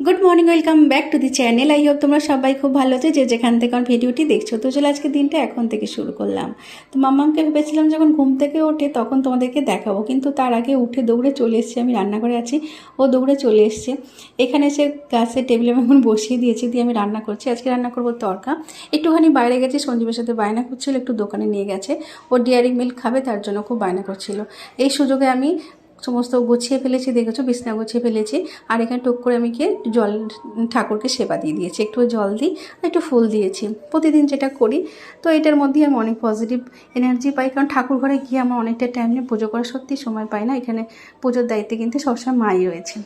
Good morning welcome back to the channel I hope তোমরা সবাই খুব ভালো আছে। যে যেখান থেকে আমার ভিডিওটি দেখছ। তো চলে আজকে দিনটা এখন থেকে শুরু করলাম। তো মাম্মামকে ভেবেছিলাম যখন ঘুম থেকে ওঠে তখন তোমাদেরকে দেখাবো। কিন্তু তার আগে উঠে দৌড়ে চলে এসছে। আমি রান্নাঘরে আছি। ও দৌড়ে চলে এসছে। এখানে এসে গাছের টেবিলে আমি এখন বসিয়ে দিয়েছি। দিয়ে আমি রান্না করছি। আজকে রান্না করব তরকা। একটুখানি বাইরে গেছি। সঞ্জীবের সাথে বায়না করছিল। একটু দোকানে নিয়ে গেছে। ও ডিয়ারি মিল্ক খাবে। তার জন্য খুব বায়না করছিল। এই সুযোগে আমি সমস্ত গুছিয়ে ফেলেছি, দেখেছ? বিছনা গুছিয়ে ফেলেছি। আর এখানে টুক করে আমি গিয়ে জল ঠাকুরকে সেবা দিয়ে দিয়েছি। একটু জল দিই, আর একটু ফুল দিয়েছি। প্রতিদিন যেটা করি, তো এটার মধ্যেই আমি অনেক পজিটিভ এনার্জি পাই। কারণ ঠাকুর ঘরে গিয়ে আমার অনেকটা টাইম নিয়ে পুজো করা সত্যি সময় পাই না। এখানে পুজোর দায়িত্বে কিন্তু সবসময় মাই রয়েছে।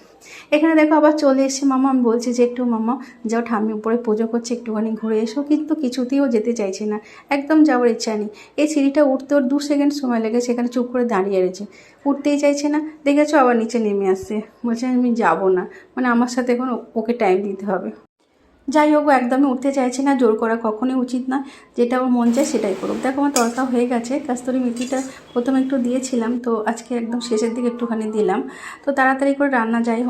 এখানে দেখো আবার চলে এসে মামা, আমি বলছি যে একটু মামা, যাও ঠাম্মি উপরে পুজো করছে, একটুখানি ঘুরে এসো, কিন্তু কিছুতেও যেতে চাইছে না, একদম যাওয়ার ইচ্ছা নেই। এই সিঁড়িটা উঠতে ওর দু সেকেন্ড সময় লেগে সেখানে চুপ করে দাঁড়িয়ে রয়েছে। উঠতেই চাইছে না, দেখেছ আবার নিচে নেমে আসছে। বলছে আমি যাব না মানে আমার সাথে এখন ওকে টাইম দিতে হবে। যাই হোক, ও একদমই উঠতে চাইছে না, জোর করা কখনোই উচিত না। যেটা ওর মন চায় সেটাই করুক। দেখো, আমার তরকা হয়ে গেছে। কাস্তরি মেথিটা প্রথমে একটু দিয়েছিলাম, তো আজকে একদম শেষের দিকে একটুখানি দিলাম। তো তাড়াতাড়ি করে রান্না যাই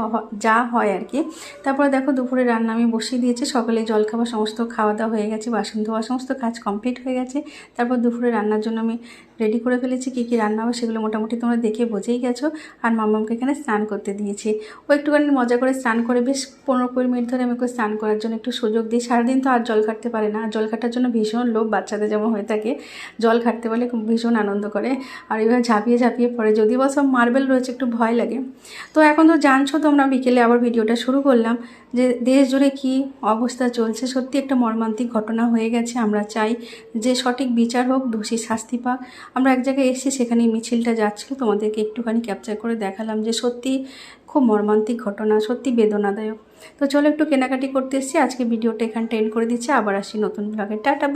যা হয় আর কি। তারপরে দেখো, দুপুরে রান্না আমি বসিয়ে দিয়েছি। সকালে জল খাওয়া সমস্ত খাওয়া দাওয়া হয়ে গেছে, বাসন ধোয়া সমস্ত কাজ কমপ্লিট হয়ে গেছে। তারপর দুপুরে রান্নার জন্য আমি রেডি করে ফেলেছি। কী কী রান্না হবে সেগুলো মোটামুটি তোমরা দেখে বোঝেই গেছো। আর মামামকে এখানে স্নান করতে দিয়েছি। ও একটুখানি মজা করে স্নান করে, বেশ পনেরো কুড়ি মিনিট ধরে আমি ওকে স্নান করার জন্য একটু সুযোগ দিই। সারাদিন তো আর জল খাটতে পারে না। আর জল খাটার জন্য ভীষণ লোভ বাচ্চাদের যেমন হয়ে থাকে। জল খাটতে পারলে ভীষণ আনন্দ করে। আর এবার ঝাঁপিয়ে ঝাঁপিয়ে পড়ে। যদি বা সব মার্বেল রয়েছে, একটু ভয় লাগে। তো এখন তো জানছো তোমরা, বিকেলে আবার ভিডিওটা শুরু করলাম যে দেশ জুড়ে কী অবস্থা চলছে। সত্যি একটা মর্মান্তিক ঘটনা হয়ে গেছে। আমরা চাই যে সঠিক বিচার হোক, দোষী শাস্তি পাক। আমরা এক জায়গায় এসেছি সেখানে মিছিলটা যাচ্ছিল। তোমাদেরকে একটুখানি ক্যাপচার করে দেখালাম যে সত্যি খুব মর্মান্তিক ঘটনা, সত্যি বেদনাদায়ক। তো চলো একটু কেনাকাটি করতে এসেছি। আজকে ভিডিওটা এখানটা এন্ড করে দিচ্ছি। আবার আসি নতুন ব্লগে টাটা